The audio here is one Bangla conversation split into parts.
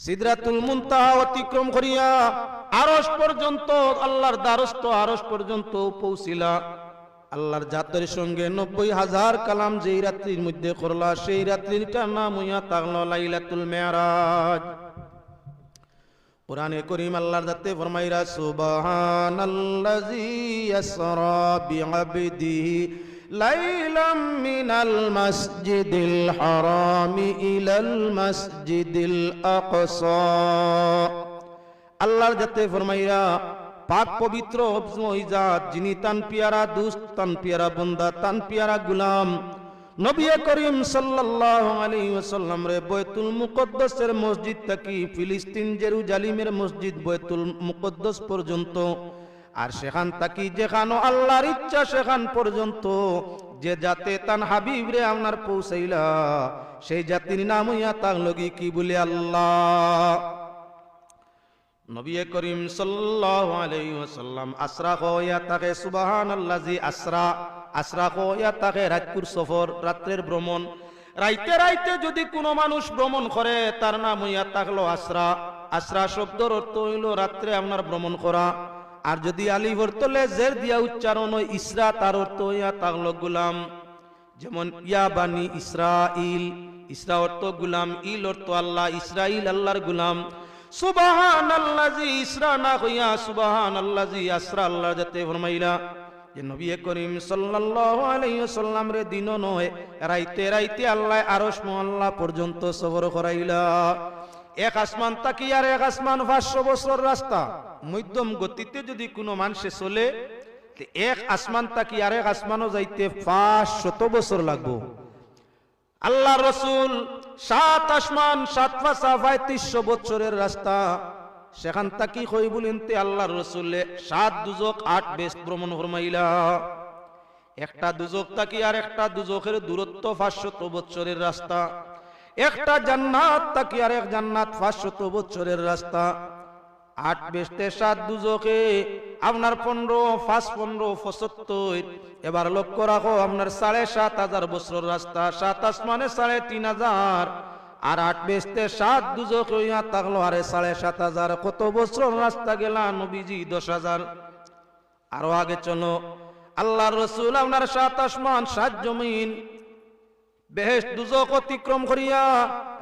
সিদরাতুল মুনতাহা অতিক্রম করিয়া আরশ পর্যন্ত, আল্লাহর দ্বারস্থ আরশ পর্যন্ত পৌঁছিলা। আল্লাহর জাতের সঙ্গে নব্বই হাজার কালাম যেই রাত্রির মধ্যে করলা, সেই রাত্রিটার নাম হইয়া তাগল লাইলাতুল মেয়ারাজ। কোরআনে করিম আল্লাহর জাতে ফরমাইরা, সুবহানাল্লাযী ইয়াসরা বিআবদিহি লাইলাম মিনাল মাসজিদিল হারামি ইলাল মাসজিদিল আকসা। আল্লাহর জাতে ফরমাইরা, পাক পবিত্র জাত যিনি তান পিয়ারা দুস্ত, তান পিয়ারা বন্দা, তান পিয়ারা গুলাম, নবী করিম সাল্লাল্লাহু আলাইহি ওয়াসাল্লাম রে বয়তুল মুকদ্দাসের মসজিদ থাকি ফিলিস্তিন জেরুজালিমের মসজিদ বয়তুল মুকদ্দাস পর্যন্ত আর সেখান থাকি যেখানো আল্লাহর ইচ্ছা সেখান পর্যন্ত, যে জাতে তান হাবিব রে আপনার পৌঁছাইলা, সেই জাতির নাম হইয়া তার লগি কি বলে আল্লাহ? নবী করিম ওয়াসাল্লাম আসরা কইয়া তাকে সুবহানাল্লাজি আসরা আসরা কইয়া তাকে রাতপুর সফর, রাত্রের ভ্রমণ। রাইতে রাইতে যদি কোনো মানুষ ভ্রমণ করে, তার নাম হইয়া থাকল আসরা আসরা শব্দর অর্থ হইল রাত্রে আপনার ভ্রমণ করা। আর যদি আলিফ অর্থ লে জের দিয়া উচ্চারণ হয়, ইসরা তার অর্থ হইয়া থাকল গুলাম। যেমন, ইয়া বানি ইসরাইল ইসরা অর্থ গুলাম, ইল অর্থ আল্লাহ ইসরা ইল আল্লাহর গুলাম। সুবাহান আল্লাজি ইসরা না কইয়া সুবাহান আল্লাজি আসরা আল্লাহ যাতে ফরমাইলা। যে নবী করিম ওয়াসাল্লাম রে দিন নয়, রাইতে রাইতে আল্লাহ আরশ মহল্লা পর্যন্ত সফর করাইলা। এক আসমান তাকি আর এক আসমান পাঁচশো বছর রাস্তা। মধ্যম গতিতে যদি কোনো মানুষে চলে এক আসমান তাকি আর এক আসমানও যাইতে পাঁচ শত বছর লাগবো। আল্লাহ রসুল সাত আসমান, সাত ফাঁসা পঁয়ত্রিশশো বছরের রাস্তা। সেখান তাকি কই বলেন তে আল্লাহ রসুলে, সাত দুজক আট বেশ ভ্রমণ ফরমাইলা। একটা দুজক তাকি আর একটা দুজকের দূরত্ব পাঁচশত বছরের রাস্তা। একটা জান্নাত তাকি আর এক জান্নাত পাঁচশত বছরের রাস্তা। আট বেশতে সাত দুজকে, আপনার পনেরো, পাঁচ পনেরো, পঁচাত্তর। এবার লক্ষ্য রাখো, আপনার সাড়ে সাত হাজার বছর রাস্তা, সাত আসমানে সাড়ে তিন হাজার। আর আট বেশতে সাত দুজকে হইয়া থাকল আরে সাড়ে সাত হাজার। কত বছর রাস্তা গেলা নবীজি দশ হাজার। আরও আগে চলো আল্লাহ রসুল আপনার সাত আসমান, সাত জমিন। বেহেস দুজক অতিক্রম করিয়া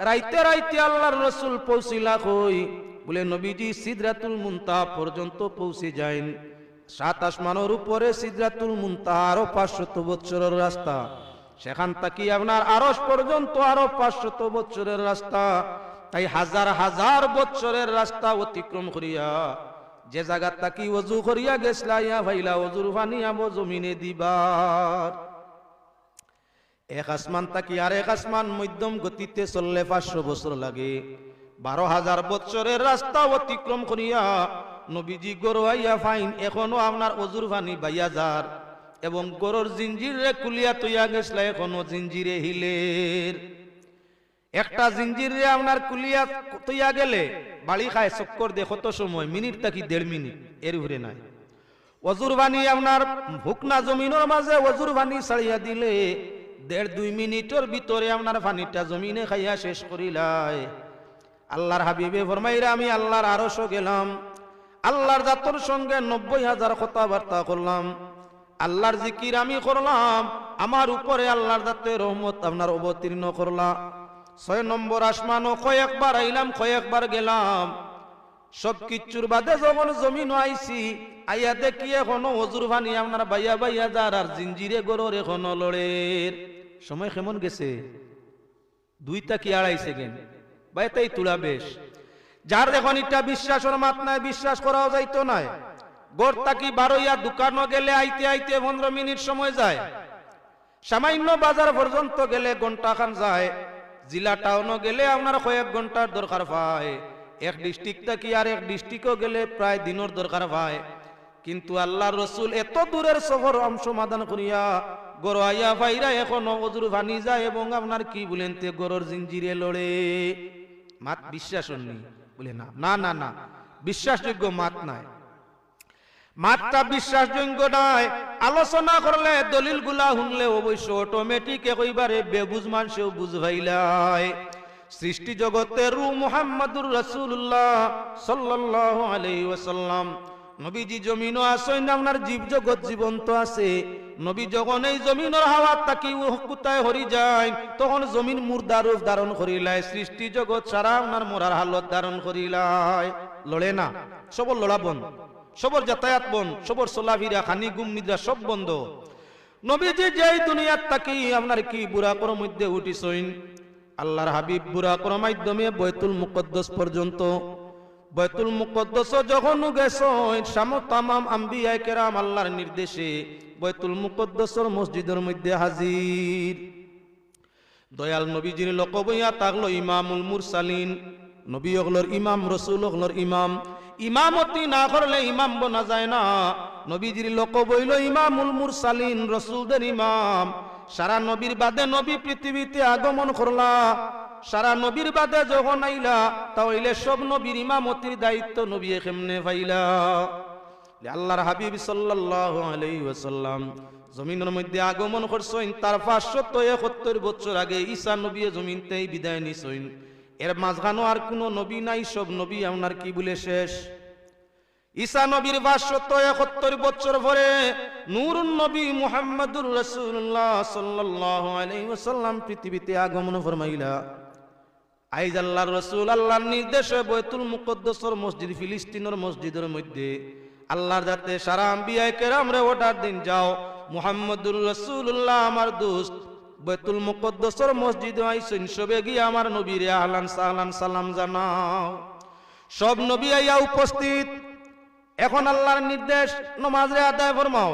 রাইতে রাইতে আল্লাহর রসুল পৌঁছিলা কই? বলে, নবীজি সিদরাতুল মুনতা পর্যন্ত পৌঁছে যাইন। সাত আসমানের উপরে সিদরাতুল মুনতা আরও পাঁচশত বছরের রাস্তা। সেখান থাকি আপনার আরস পর্যন্ত আরও পাঁচশত বৎসরের রাস্তা। তাই হাজার হাজার বছরের রাস্তা অতিক্রম করিয়া যে জায়গা তাকি অজু করিয়া গেছলা, ইয়া ভাইলা, অজুর আবো জমিনে দিবার। এক আসমান তাকি আর এক আসমান মধ্যম গতিতে চললে পাঁচশো বছর লাগে। বারো হাজার বছরের রাস্তা অতিক্রম করিয়া নবীজি গরুয়াইয়া ফাইন, এখনও আপনার অজুর পানি বাইয়া যার। এবং গরুর জিঞ্জিরে কুলিয়া তৈয়া গেছলা, এখনও জিঞ্জিরে হিলের। একটা জিঞ্জিরে আপনার কুলিয়া তৈয়া গেলে বাড়ি খায় চক্কর দে কত সময়, মিনিট থাকি দেড় মিনিট, এর উপরে নাই। অজুর বাণী আপনার ভুকনা জমিনের মাঝে অজুর বাণী ছাড়িয়া দিলে দেড় দুই মিনিটের ভিতরে আপনার পানিটা জমিনে খাইয়া শেষ করিলাই। আল্লাহর হাবিবে ফরমাইরা, আমি আল্লাহর আরশো গেলাম। আল্লাহর জাতর সঙ্গে নব্বই হাজার কথাবার্তা করলাম। আল্লাহর জিকির আমি করলাম। আমার উপরে আল্লাহর জাতের রহমত আপনার অবতীর্ণ করলাম ছয় নম্বর আসমানও কয়েকবার আইলাম, কয়েকবার গেলাম। সব কিচ্ছুর বাদে যখন জমিন আইছি, আইয়া দেখি এখনও অজুর ভানি আপনার বাইয়া বাইয়া যার আর জিঞ্জিরে গরর এখনও লড়ের। সময় কেমন গেছে? দুইটা কি আড়াই সেকেন্ড? বা এটাই তুলা বেশ। যার এখন এটা বিশ্বাসের মাত নাই, বিশ্বাস করাও যাইতো নাই। গোর তাকি বারোইয়া দোকানও গেলে আইতে আইতে পনেরো মিনিট সময় যায়। সামান্য বাজার পর্যন্ত গেলে ঘণ্টা খান যায়। জিলা টাউনও গেলে আপনার কয়েক ঘণ্টার দরকার পায় এক ডিস্ট্রিক্ট থেকে আর এক ডিস্ট্রিক্টও গেলে প্রায় দিনের দরকার পায় কিন্তু আল্লাহ রসুল এত দূরের সফর অংশ সমাধান করিয়া গরু আইয়া ভাইরা এখনও অজুর ভানি যায় এবং আপনার কি বলেন তে গরুর জিঞ্জিরে লড়ে? মাত বিশ্বাস নেই বলে, না না না না, বিশ্বাসযোগ্য মাত নাই। মাত্রা বিশ্বাসযোগ্য নাই। আলোচনা করলে দলিলগুলা শুনলে অবশ্য অটোমেটিক কইবারে বেবুজ মানুষেও বুঝ ভাইলাই। সৃষ্টি জগতের রু মুহাম্মাদুর রাসূলুল্লাহ সাল্লাল্লাহু আলাইহি ওয়াসাল্লাম। নবীজি জমিনও আসেন আপনার জীব জগৎ জীবন্ত আছে। নবী যখন এই জমিনের হাওয়া তাকি কুতায় হরি যায় তখন জমিন মুর্দার রূপ ধারণ করিলায় সৃষ্টি জগৎ সারা আপনার মোরার হালত ধারণ করিলায় লড়ে না, সবর লড়া বন্ধ সবর যাতায়াত বন্ধ সবর চলাফিরা খানি গুম নিদ্রা সব বন্ধ। নবীজি যেই দুনিয়ার তাকি, আপনার কি বুড়া কর মধ্যে উঠিছইন আল্লাহর হাবিব বুড়া কর মাধ্যমে বৈতুল মুকদ্দস পর্যন্ত। বৈতুল মুকদ্দস যখন গেছ সাম তামাম আম্বিয়াই কেরাম আল্লাহর নির্দেশে বৈতুল মুকদ্দসর মসজিদের মধ্যে হাজির। দয়াল নবীজির লোক বইয়া তাকলো ইমামুল মুরসালিন। নবী অগলর ইমাম, রসুল অগলর ইমাম। ইমামতি না করলে ইমাম বনা যায় না। নবীজির লোক বইল ইমামুল মুরসালিন, রসুলদের ইমাম। সারা নবীর বাদে নবী পৃথিবীতে আগমন করলা। সারা নবীর বাদে যখন আইলা, তাহলে সব নবীর ইমামতির দায়িত্ব নবী কেমনে পাইলা? আল্লাহর হাবিব ওয়াসাল্লাম জমিনের মধ্যে আগমন করছেন, তার পাঁচশত একাত্তর বছর আগে ঈসা নবী জমিনতেই বিদায় নিছেন। এর মাঝখানো আর কোনো নবী নাই, সব নবী, আপনার কি বলে শেষ? ঈসা নবীর পাঁচশত একাত্তর বছর পরে নূরুন নবী মুহাম্মদুর রাসূলুল্লাহ সাল্লাল্লাহু আলাইহি ওয়াসাল্লাম পৃথিবীতে আগমন ফরমাইলা। আইজ আল্লাহর রসুল আল্লাহর নির্দেশে বৈতুল মুকদ্দসর মসজিদ ফিলিস্তিনের মসজিদের মধ্যে আল্লাহর যাতে সারা কেরাম রে ওটার দিন যাও। মুহাম্মদুর রসুল্লাহ আমার দোস্ত। বেতুল মুকদ্দসর মসজিদ আইসিন গিয়ে আমার নবীরে আহলান সাহলান সালাম জানাও। সব নবী আইয়া উপস্থিত। এখন আল্লাহর নির্দেশ নমাজরে আদায় ফরমাও।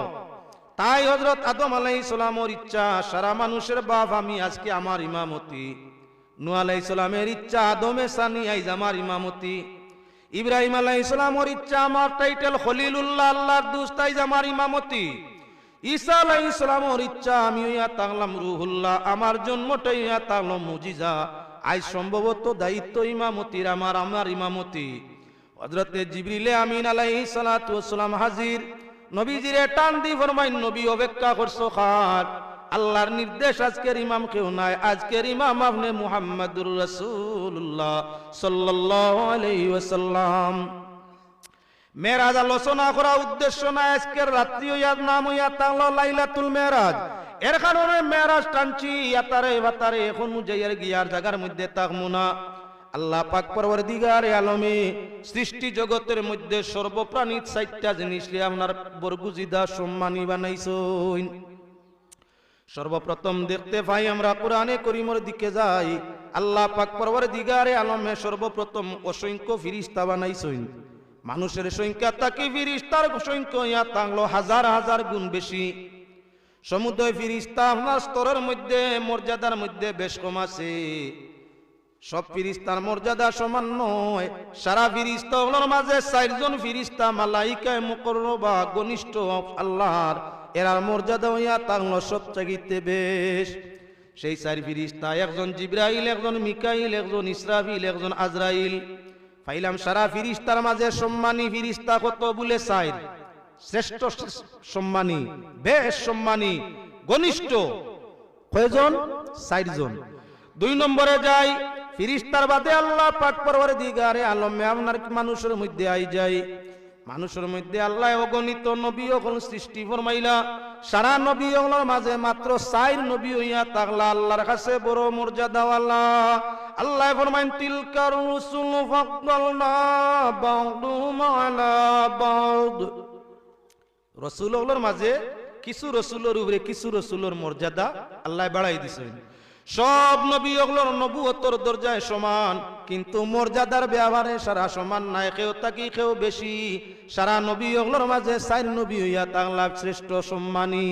তাই হজরত আদম আলাই সালামর ইচ্ছা, সারা মানুষের বাপ আমি আজকে আমার ইমামতি। নু আলাই সালামের ইচ্ছা, আদমে সানি আইজ আমার ইমামতি। ইব্রাহিম আলাই সালামর ইচ্ছা, আমার টাইটেল খলিলুল্লাহ, আল্লাহর দুস্ত আইজ আমার ইমামতি। ঈসা আলাই সালামর ইচ্ছা আমি ইয়া তাগলাম রুহুল্লাহ, আমার জন্মটাই ইয়া তাগলাম মুজিজা। আজ সম্ভবত দায়িত্ব ইমামতির, আমার আমার ইমামতি। হজরতে জিবরিলে আমিন আলাইহি সালাতু ওয়াসসালাম হাজির। নবীজিরে টান দি ফরমাইন, নবী অপেক্ষা করছ খাট আল্লাহর নির্দেশ, আজকের ইমাম কেউ নাই। আজকের ইমাম আপনি মুহাম্মাদুর রাসূলুল্লাহ সাল্লাল্লাহু আলাইহি ওয়াসাল্লাম। মেরাজ আলোচনা করা উদ্দেশ্য না আজকের রাত্রি ইয়ার নাম ইয়া তাহলো লাইলাতুল মেরাজ। এর কারণে মেরাজ টানছি ইয়াতারে বাতারে, এখন যাইয়ার গিয়ার জায়গার মধ্যে তাকমুনা আল্লাহ পাক পরবর্তীগারে আলমে, সৃষ্টি জগতের মধ্যে সর্বপ্রাণী চারটা জিনিস আপনার বরগুজিদা সম্মানী বানাইছইন সর্বপ্রথম দেখতে পাই আমরা কোরআনে করিমর দিকে যাই। আল্লাহ পাক পরবর্তীগারে আলমে সর্বপ্রথম অসংখ্য ফিরিস্তা বানাইছইন মানুষের সংখ্যা তাকে ফিরিস্তার সংখ্যা ইয়া তাংলো হাজার হাজার গুণ বেশি। সমুদ্র ফিরিস্তা আপনার স্তরের মধ্যে, মর্যাদার মধ্যে বেশ কম আছে। সব ফিরিস্তার মর্যাদা সমান নয়। সারা ফিরিস্তা মাঝে চারজন ফিরিস্তা মালাইকায় মুকরবা ঘনিষ্ঠ আল্লাহর এরার মর্যাদা হইয়া তাংলো সব চাগিতে বেশ। সেই চার ফিরিস্তা, একজন জিব্রাইল, একজন মিকাইল, একজন ইসরাফিল, একজন আজরাইল। পাইলাম সারা ফিরিস্তার মাঝে সম্মানী ফিরিস্তা কত বলে চাই। শ্রেষ্ঠ সম্মানী, বেশ সম্মানী, ঘনিষ্ঠ। কয়জন? চারজন। দুই নম্বরে যাই, ফিরিস্তার বাদে আল্লাহ পাক পরবার দিগারে আলমে আপনার মানুষের মধ্যে আই যায় মানুষের মধ্যে আল্লাহ অগণিত নবী অগণ সৃষ্টি ফরমাইলা। সারা নবী অগণের মাঝে মাত্র চার নবী হইয়া তাগলা আল্লাহর কাছে বড় মর্যাদাওয়ালা আল্লাহ আল্লাহ ফরমাইন তিলকার রুসুল ফাকদালনা বাউদুহুম আলা বাউদ। রসুল মাঝে কিছু রসুলের উপরে কিছু রসুলের মর্যাদা আল্লাহ বাড়াই দিছেন। সব নবী ওগুলোর নবুয়তর দরজায় সমান, কিন্তু মর্যাদার ব্যবহারে সারা সমান নাই, কেউ তাকি, কেউ বেশি। সারা নবী ওগুলোর মাঝে চার নবী হইয়া তাংলাভ শ্রেষ্ঠ সম্মানী।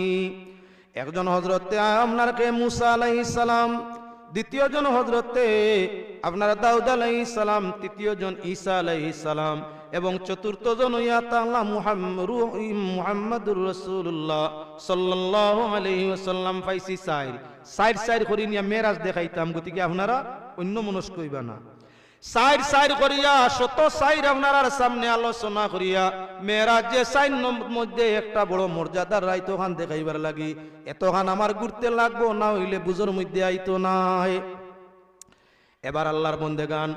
একজন হজরতে আপনার কে মুসা আলাইহিস সালাম, দ্বিতীয় জন হজরতে আপনার দাউদ আলাইহিস সালাম, তৃতীয় জন ঈসা আলাইহিস সালাম এবং চতুর্থ জন হইয়া তাআলা মুহাম্মদুর রাসূলুল্লাহ সাল্লাল্লাহু আলাইহি ওয়াসাল্লাম পাইছি সাইর। সাইর সাইর করি নিয়া মেরাজ দেখাইতাম। গতিকে আপনারা? অন্য মনস্ক হইবা না। সাইর সাইর করিয়া, শত সাইর আপনার সামনে আলোচনা করিয়া মেয়েরাজ যে সাইন মধ্যে একটা বড় মর্যাদার রাইতো খান দেখাইবার লাগি। এতখান আমার ঘুরতে লাগবো, না হইলে বুঝোর মধ্যে আইতো নাই। এবার আল্লাহর বন্দে গান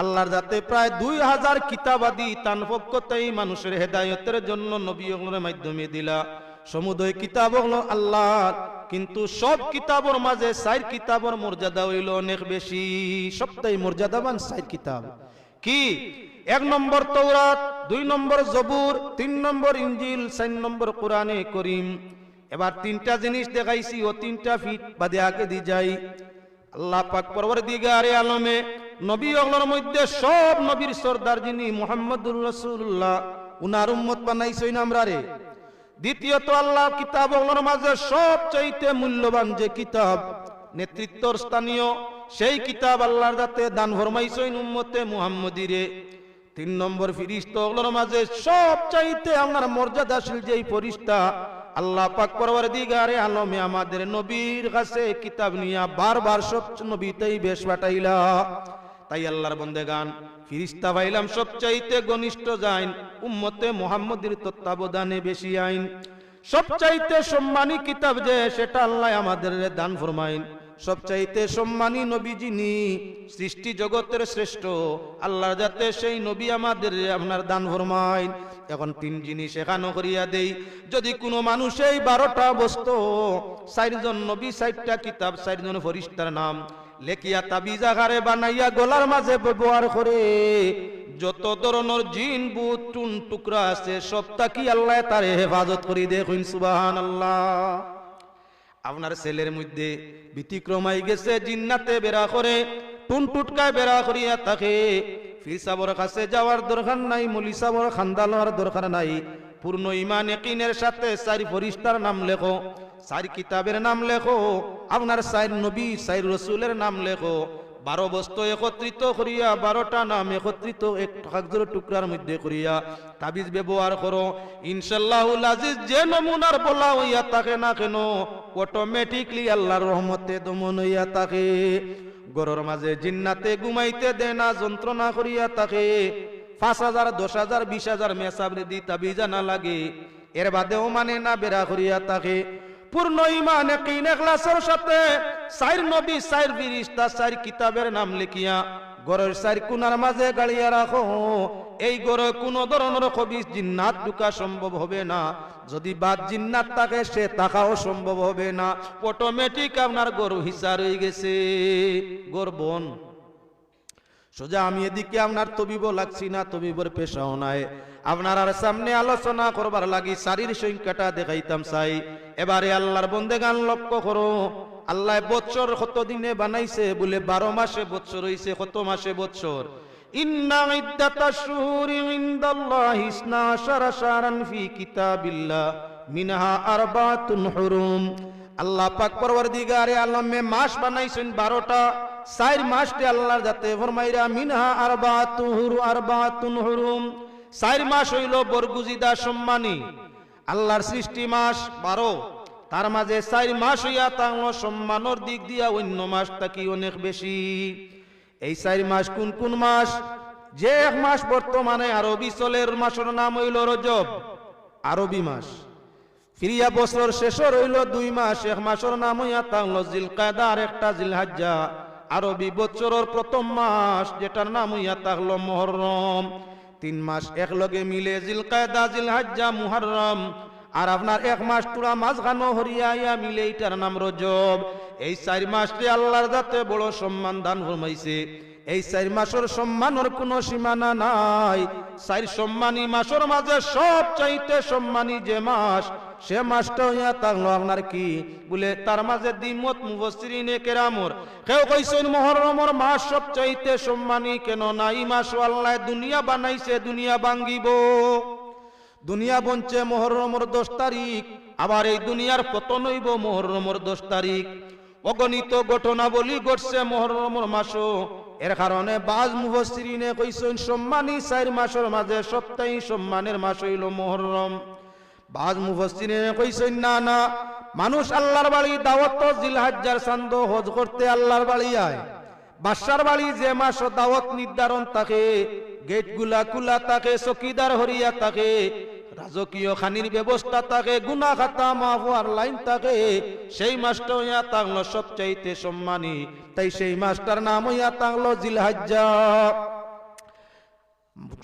আল্লাহর যাতে প্রায় দুই হাজার কিতাবাদি তান পক্ষতেই মানুষের হেদায়তের জন্য নবী ওগুলোর মাধ্যমে দিলা। সমুদয় কিতাব হলো আল্লাহ কিন্তু সব কিতাবর মাঝে সাইর কিতাবর মর্যাদা হইল অনেক বেশি। সবটাই মর্যাদাবান সাইর কিতাব। কি? এক নম্বর তৌরাত দুই নম্বর জবুর, তিন নম্বর ইঞ্জিল চার নম্বর কোরআনে করিম। এবার তিনটা জিনিস দেখাইছি ও তিনটা ফিট বাদে আগে দি যাই। আল্লাহ পাক পরবর দিগারে আলমে নবী অগলোর মধ্যে সব নবীর সর্দার যিনি মোহাম্মদুর রসুল্লাহ উনার উম্মত বানাইছই আমরা রে। দ্বিতীয়ত আল্লাহ কিতাব অগলোর মাঝে সব চাইতে মূল্যবান যে কিতাব, নেতৃত্বর স্থানীয়, সেই কিতাব আল্লাহর যাতে দান ফরমাইছইন উম্মতে মুহাম্মদিরে তিন নম্বর ফিরিস্ত ওগুলোর মাঝে সব চাইতে আপনার মর্যাদাশীল যেই ফরিস্তা, আল্লাহ পাক পরবার দিগারে আলমে আমাদের নবীর কাছে কিতাব নিয়া বারবার সব নবীতেই বেশ পাঠাইলা। তাই আল্লাহর বন্দে গান ফিরিস্তা পাইলাম সব চাইতে ঘনিষ্ঠ যাইন উম্মতে মোহাম্মদের তত্ত্বাবধানে বেশি আইন। সবচাইতে সম্মানী কিতাব যে, সেটা আল্লাহ আমাদের দান ফরমাইন। সবচাইতে সম্মানী নবী যিনি সৃষ্টি জগতের শ্রেষ্ঠ, আল্লাহর যাতে সেই নবী আমাদের আপনার দান ফরমাইন। এখন তিন জিনিস এখানো করিয়া দেই। যদি কোনো মানুষ এই বারোটা বস্তু, চারজন নবী, চারটা কিতাব, চারজন ফরিস্তার নাম লেখিয়া তাবিজা আকারে বানাইয়া গলার মাঝে ব্যবহার করে। যত ধরনের জিন, বুত, টুন, টুকরা আছে সবটা কি আল্লাহ তার হেফাজত করি দেখুন সুবাহান আল্লাহ আপনার ছেলের মধ্যে ব্যতিক্রমাই গেছে, জিন্নাতে বেড়া করে, টুন টুটকায় বেড়া করিয়া থাকে। ফির সাবর কাছে যাওয়ার দরকার নাই, মলি সাবর খান্দালোয়ার দরকার নাই। পূর্ণ ইমান একিনের সাথে চারি ফরিস্তার নাম লেখো। চারি কিতাবের নাম লেখো, আপনার চার নবী চার রসুলের নাম লেখো। বারো বস্তু একত্রিত করিয়া, বারোটা নাম একত্রিত এক টুকরার মধ্যে করিয়া তাবিজ ব্যবহার করো। ইনশাল্লাহ যে নমুনার বলা হইয়া থাকে না কেন অটোমেটিকলি আল্লাহর রহমতে দমন হইয়া থাকে। গরর মাঝে জিন্নাতে ঘুমাইতে দে না যন্ত্রণা করিয়া থাকে। পাঁচ হাজার, দশ হাজার, বিশ হাজার মেসাবৃদ্ধি তাবিজ না লাগে। এর বাদেও মানে না বেড়া করিয়া থাকে। পূর্ণ ইমান একইন এখলাসের সাথে। সাইর নবী সাইর ফিরিস্তা সাইর কিতাবের নাম লিখিয়া, গরের সাইর কুনার মাঝে গাড়িয়া রাখো। এই গড়ে কোন ধরনের কবিস জিন্নাত ঢুকা সম্ভব হবে না। যদি বাদ জিন্নাত থাকে, সে তাকাও সম্ভব হবে না। অটোমেটিক আপনার গরু হিসার হয়ে গেছে। গর বন, সোজা আমি এদিকে আপনার তবিব লাগছি না, তবিবর পেশাও নাই। আপনার আর সামনে আলোচনা করবার লাগি শারীর সংখ্যাটা দেখাইতাম চাই এবারে আল্লাহর বন্দে গান লক্ষ্য করো। আল্লাহ বৎসর কত দিনে বানাইছে বলে বারো মাসে বৎসর হইছে, কত মাসে বৎসর? আল্লাহ মাস বানাইছেন যাতে মিনহা আরবাতুন হুরু, আরবাতুন হুরুম। চার মাস হইল বরগুজিদা সম্মানী। আল্লাহর সৃষ্টি মাস বারো। তার মাঝে চার মাস হইয়া তাঙ্গ সম্মানের দিক দিয়া অন্য মাসটা কি অনেক বেশি? এই চার মাস কোন কোন মাস? যে এক মাস বর্তমানে আরবি চলের মাসের নাম হইল রজব, আরবি মাস। ফিরিয়া বছর শেষর হইল দুই মাস, এক মাসের নাম হইয়া তাংল জিল কায়দা আর একটা জিল হাজ্জা আরবি বছরের প্রথম মাস, যেটার নাম হইয়া তাহলো মহরম। তিন মাস একলগে মিলে জিল কায়দা জিল হাজ্জা মুহররম। আর আপনার এক মাস তুরা মাছ খানো হরিয়া মিলে এটার নাম রজব। এই চার মাসটি আল্লাহর যাতে বড় সম্মান দান ফরমাইছে। এই চার মাসের সম্মানের কোনো সীমানা নাই। চার সম্মানী মাসের মাঝে সব চাইতে সম্মানী যে মাস সে মাসটা হইয়া তাহলো আপনার কি? বলে, তার মাঝে দ্বিমত, মুবসিরিনে কেরামর কেউ কইছেন, মহরমর মাস সব চাইতে সম্মানী কেন না এই মাস আল্লাহ দুনিয়া বানাইছে, দুনিয়া ভাঙ্গিব। দুনিয়া বঞ্চে মহরমর দশ তারিখ। আবার এই দুনিয়ার পতন হইব, মহরমর দশ তারিখ। অগণিত ঘটনাবলী ঘটছে মহরমর মাসও। এর কারণে বাজ মুফসিরিনে কইছেন, সম্মানী চার মাসের মাঝে সপ্তাহে সম্মানের মাস হইল মহরম। বাজ মুফসিরিনে কইছেন না না, মানুষ আল্লাহর বাড়ি দাওয়াত জিল হাজ্জার চান্দ হজ করতে আল্লাহর বাড়ি আয়। বাসার বাড়ি যে মাস দাওয়াত নির্ধারণ থাকে গেটগুলা কুলা থাকে, চকিদার হরিয়া থাকে, রাজকীয় খানির ব্যবস্থা থাকে গুনা খাতা মাফ হওয়ার লাইন থাকে, সেই মাসটা হইয়া তাংলো সবচাইতে সম্মানী। তাই সেই মাসটার নাম হইয়া তাংলো জিলহাজ্জা।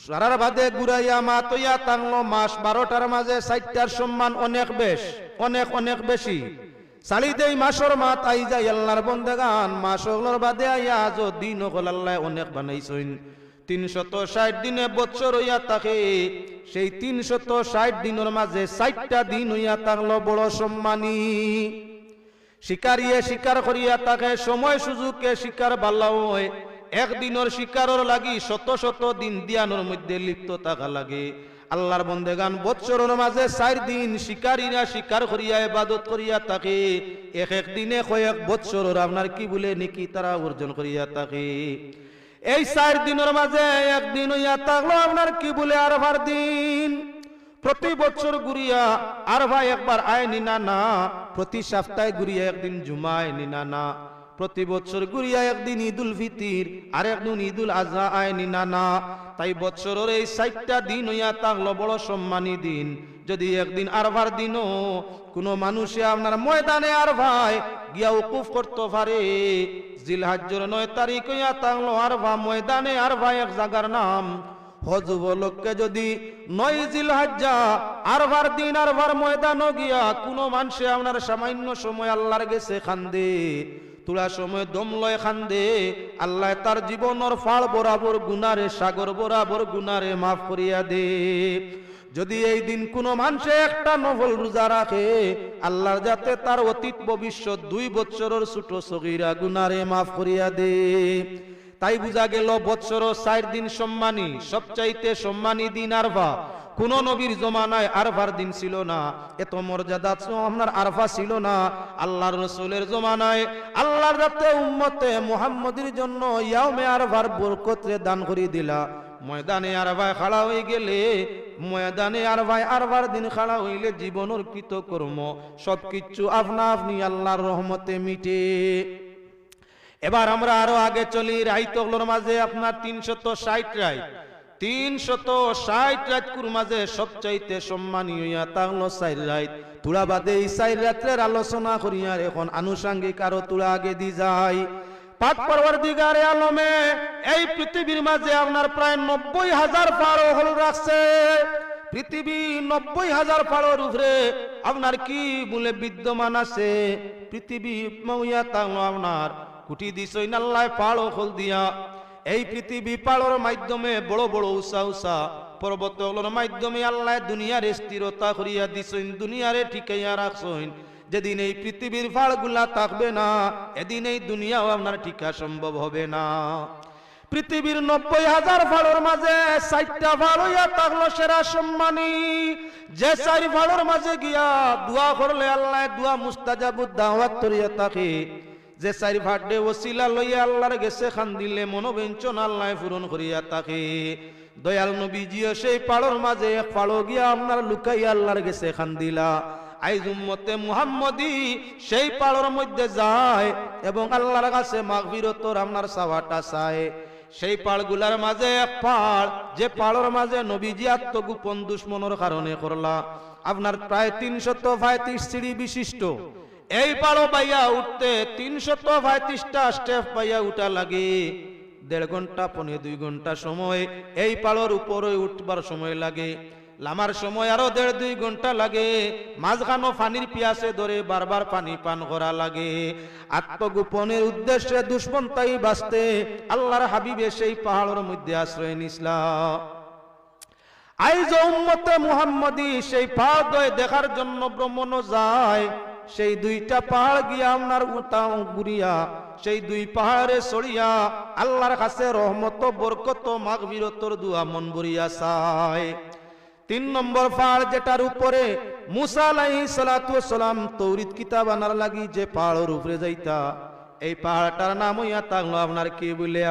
সারার বাদে গুড়াইয়া মা তৈয়া তাংলো, মাস বারোটার মাঝে সাইটটার সম্মান অনেক বেশ, অনেক অনেক বেশি। সালি দেই মাসর মাত আই যাই আল্লাহর বন্দেগান মাস ওগুলোর বাদে আইয়া আজ দিন ওগুল আল্লাহ অনেক বানাইছইন তিনশত ষাট দিনে বছর হইয়া থাকে সেই তিনশত ষাট দিনের মাঝে ষাটটা দিন হইয়া থাকল বড় সম্মানী। শিকারিয়ে শিকার করিয়া তাকে সময় সুযোগকে শিকার বাল্লা হয় একদিনের শিকারর লাগি শত শত দিন দিয়ানোর মধ্যে লিপ্ত থাকা লাগে। আল্লাহর বন্দেগান, বৎসরের মাঝে চার দিন শিকারীরা শিকার করিয়া ইবাদত করিয়া থাকে। এক এক দিনে কয়েক বৎসরের আপনার কি বলে নাকি তারা অর্জন করিয়া থাকে। এই চার দিনের মাঝে একদিন হইয়া থাকল আপনার কি বলে আরবার দিন। প্রতি বছর ঘুরিয়া আর ভাই একবার আয় নিনা না, প্রতি সপ্তাহে ঘুরিয়া একদিন জুমায় নিনা না। প্রতি বছর ঘুরিয়া একদিন ঈদুল ফিতির আর একদিন ঈদুল আজহা, আয় নিনা। তাই বছরের এই সাতটা দিন হইয়া থাকল বড় সম্মানী দিন। যদি একদিন আরভার দিনও কোনো মানুষে আপনার ময়দানে আর ভাই গিয়া উকুফ করতে পারে, জিলহাজ্জর নয় তারিখ হইয়া থাকল আর ভা ময়দানে আর ভাই এক জায়গার নাম। হজ উপলক্ষে যদি নয় জিল হাজ্জা আরবার দিন আরবার ময়দান গিয়া কোনো মানুষে আপনার সামান্য সময় আল্লাহর গেছে খান্দে তুলা সময় দম লয় খান্দে। আল্লাহ তার জীবনের ফাল বরাবর গুনারে, সাগর বরাবর গুনারে মাফ করিয়া দে। যদি এই দিন কোনো মানুষে একটা নভল রোজা রাখে, আল্লাহর যাতে তার অতীত ভবিষ্যৎ দুই বছরের ছোট সগিরা গুনারে মাফ করিয়া দে। তাই বুঝা গেল, বৎসর চার দিন সম্মানী, সবচাইতে সম্মানী দিন আরফা। কোন নবীর জমানায় আরফার দিন ছিল না। এত মর্যাদা আপনার আরফা ছিল না। আল্লাহর রসুলের জমানায় আল্লাহর যাতে উম্মতে মুহাম্মদের জন্য ইয়ামে আরফার বরকতরে দান করে দিলা। ময়দানে আরফায় খাড়া হয়ে গেলে, ময়দানে আরফায় আরবার দিন খাড়া হইলে জীবনের কৃতকর্ম সবকিছু আপনা আপনি আল্লাহর রহমতে মিটে। এবার আমরা আরও আগে চলি, রাইতগুলোর মাঝে আপনার তিনশত ষাট রাইত। তিনশত ষাট রাতকুর মাঝে সবচাইতে সম্মানীয় তাহলো সাইর রাইত। তুলা বাদে এই সাইর রাত্রের আলোচনা করিয়ার এখন আনুষাঙ্গিক আরও তুলা আগে দি যায় পাক পরবর্তীকারে আলমে, এই পৃথিবীর মাঝে আপনার প্রায় নব্বই হাজার পাড় হল রাখছে। পৃথিবী নব্বই হাজার পাড়ের উপরে আপনার কি বলে বিদ্যমান আছে? পৃথিবী মৌয়া তাহলো আপনার কুটি দিছই নাল্লায় পাড় হল দিয়া। এই পৃথিবী পাড়র মাধ্যমে বড় বড় উষা উষা পর্বতগুলোর মাধ্যমে আল্লাহ দুনিয়ার স্থিরতা করিয়া দিছইন দুনিয়ারে ঠিকাইয়া রাখছইন যেদিন এই পৃথিবীর ফাড়গুলা থাকবে না, এদিন এই দুনিয়াও আপনার ঠিকা সম্ভব হবে না। পৃথিবীর নব্বই হাজার ফাড়োর মাঝে ষাটটা ফাড় হইয়া থাকল সেরা সম্মানী। যে চারি ফাড়োর মাঝে গিয়া দোয়া করলে আল্লাহ দোয়া মুস্তাজাবুদ দাওয়াত করিয়া থাকে। যে চারি ফাটে ওসিলা লইয়া আল্লাহর গেছে খান দিলে মনোবেঞ্চন আল্লাহ পূরণ করিয়া থাকে দয়াল নবীজিও সেই পাড়র মাঝে এক পাড়ো গিয়া আপনার লুকাই আল্লাহর গেছে খান দিলা। আইজ মুহাম্মদি সেই পাড়র মধ্যে যায় এবং আল্লাহর কাছে মাগফিরতর আপনার সাওয়াটা চায়। সেই পাড়গুলার মাঝে এক পাড়, যে পাড়র মাঝে নবীজি আত্মগোপন দুশ্মনের কারণে করলা। আপনার প্রায় তিনশত পঁয়ত্রিশ সিঁড়ি বিশিষ্ট। এই পাড়ো পাইয়া উঠতে তিনশত পঁয়ত্রিশটা স্টেপ পাইয়া উঠা লাগে। দেড় ঘণ্টা পনেরো দুই ঘণ্টা সময়, এই পাড়োর উপরে উঠবার সময় লাগে। লামার সময় আরও দেড় দুই ঘণ্টা লাগে। মাঝখানো পানির পিয়াসে ধরে বারবার পানি পান করা লাগে। আত্মগোপনের উদ্দেশ্যে দুশ্মন তাই বাঁচতে আল্লাহর হাবিবে সেই পাহাড়ের মধ্যে আশ্রয় নিসলা। আইজ উম্মতে মুহাম্মদি সেই পাহাড় দেখার জন্য ভ্রমণ যায়। সেই দুইটা পাহাড় গিয়া আপনার উতাও গুড়িয়া সেই দুই পাহাড়ে সরিয়া আল্লাহর কাছে রহমত, বরকত মাঘ মাগবিরতর দুয়া মন বরিয়া চায়। তিন নম্বর পাহাড় যেটার উপরে মুসা আলাইহি সালাতু সালাম তৌরিত কিতাব আনার লাগি যে পাহাড়ের উপরে যাইতা, এই পাহাড়টার নাম হইয়া থাকল আপনার কি বলে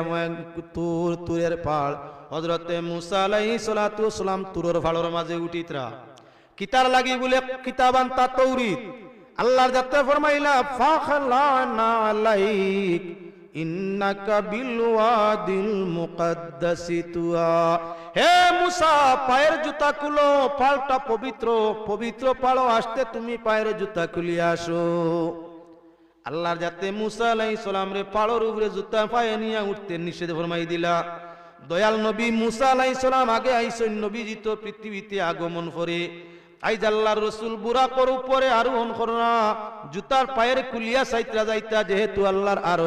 তুর তুরের পাহাড়। হজরতে মুসা আলাইহি সালাতু সালাম তুরের পাহাড়ের মাঝে উঠিতরা। কিতার লাগি বলে কিতাব আনতা তৌরিত। আল্লাহর যাতে ফরমাইলা ফাখলানা আলাইক ইন্নাকা বিল ওয়াদিল মুকাদ্দাসি তুয়া হে মুসা, পায়ের জুতা খুলো, পালটা পবিত্র পবিত্র পালো আসতে তুমি পায়ের জুতা খুলিয়ে আসো। আল্লাহর যাতে মুসা আলাইহিস সালাম রে পাড়র উপরে জুতা পায়ে নিয়ে উঠতে নিষেধ ফরমাই দিলা। দয়াল নবী মুসা আলাইহিস সালাম আগে আইসন নবী জিত পৃথিবীতে আগমন করে। আইজ রসুল বুরাকর উপরে আরোহণ করনা জুতার পায়ের কুলিয়া সাইত্রা যাইতা, যেহেতু আল্লাহর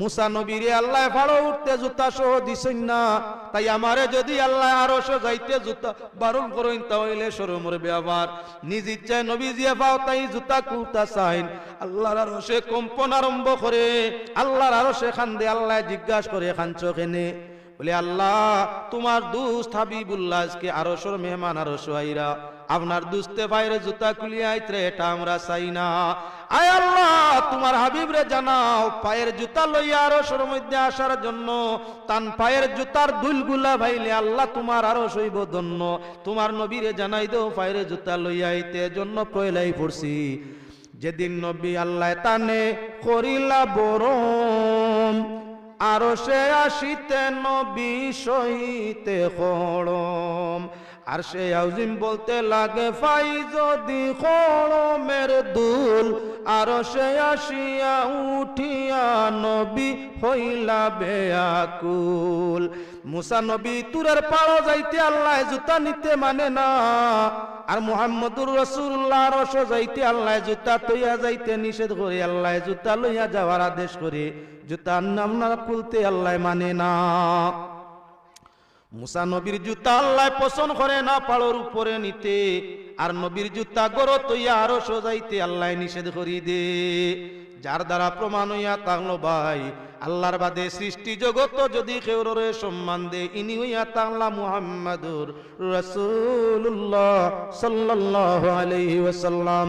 মুসা নবীরে আল্লাহ ভাড়ো উঠতে জুতা সহ দিছেন না। তাই আমারে যদি আল্লাহ আরশ যাইতে জুতা বারণ করেন, তাহলে সরমর ব্যবহার নিজ ইচ্ছায় নবী জিয়া পাও তাই জুতা কুর্তা চাইন। আল্লাহর আরশে কম্পন আরম্ভ করে। আল্লাহর আরশে খান্দে আল্লাহ জিজ্ঞাসা করে খানছ কেনে বলে, আল্লাহ, তোমার দুস্ত হাবিবুল্লাহ আজকে মেহমান, আরশ আইরা। আপনার দুস্তে বাইরে জুতা খুলিয়ে আইত্রে, এটা আমরা চাই না। আয় আল্লাহ, তোমার হাবিব রে জানাও, পায়ের জুতা লইয়া আরশর মধ্যে আসার জন্য। তান পায়ের জুতার দুলগুলা ভাইলে আল্লাহ তোমার আরও সইব ধন্য। তোমার নবীরে জানাই দেও, পায়ের জুতা লইয়া আইতে জন্য পয়লাই পড়ছি। যেদিন নবী আল্লাহ তানে করিলা বরম আরও সে আসিতে নবী সহিতে খড়ম আর সে আউজিম বলতে লাগে ফাই যদি খড়মের দুল, আর সে আসিয়া উঠিয়া নবী হইলা বেয়াকুল। মুসা নবী তুরের পাড়ো যাইতে আল্লাহ জুতা নিতে মানে না। আর মুহাম্মদুর রসুল্লাহ রস যাইতে আল্লাহ জুতা তৈয়া যাইতে নিষেধ করে আল্লাহ জুতা লইয়া যাওয়ার আদেশ করে। জুতার নাম না খুলতে আল্লাহ মানে না। মুসা নবীর জুতা আল্লাহ পছন্দ করে না, পাড়োর উপরে নিতে। আর নবীর জুতা গড় তৈয়া আরও সোজাইতে আল্লাহ নিষেধ করি দে। যার দ্বারা প্রমাণ হইয়া তাহলো ভাই, আল্লাহর বাদে সৃষ্টি জগত যদি কেউরে সম্মান দে, ইনি হইয়া তাহলা মুহাম্মাদুর রাসূলুল্লাহ সাল্লাল্লাহু আলাইহি ওয়াসাল্লাম।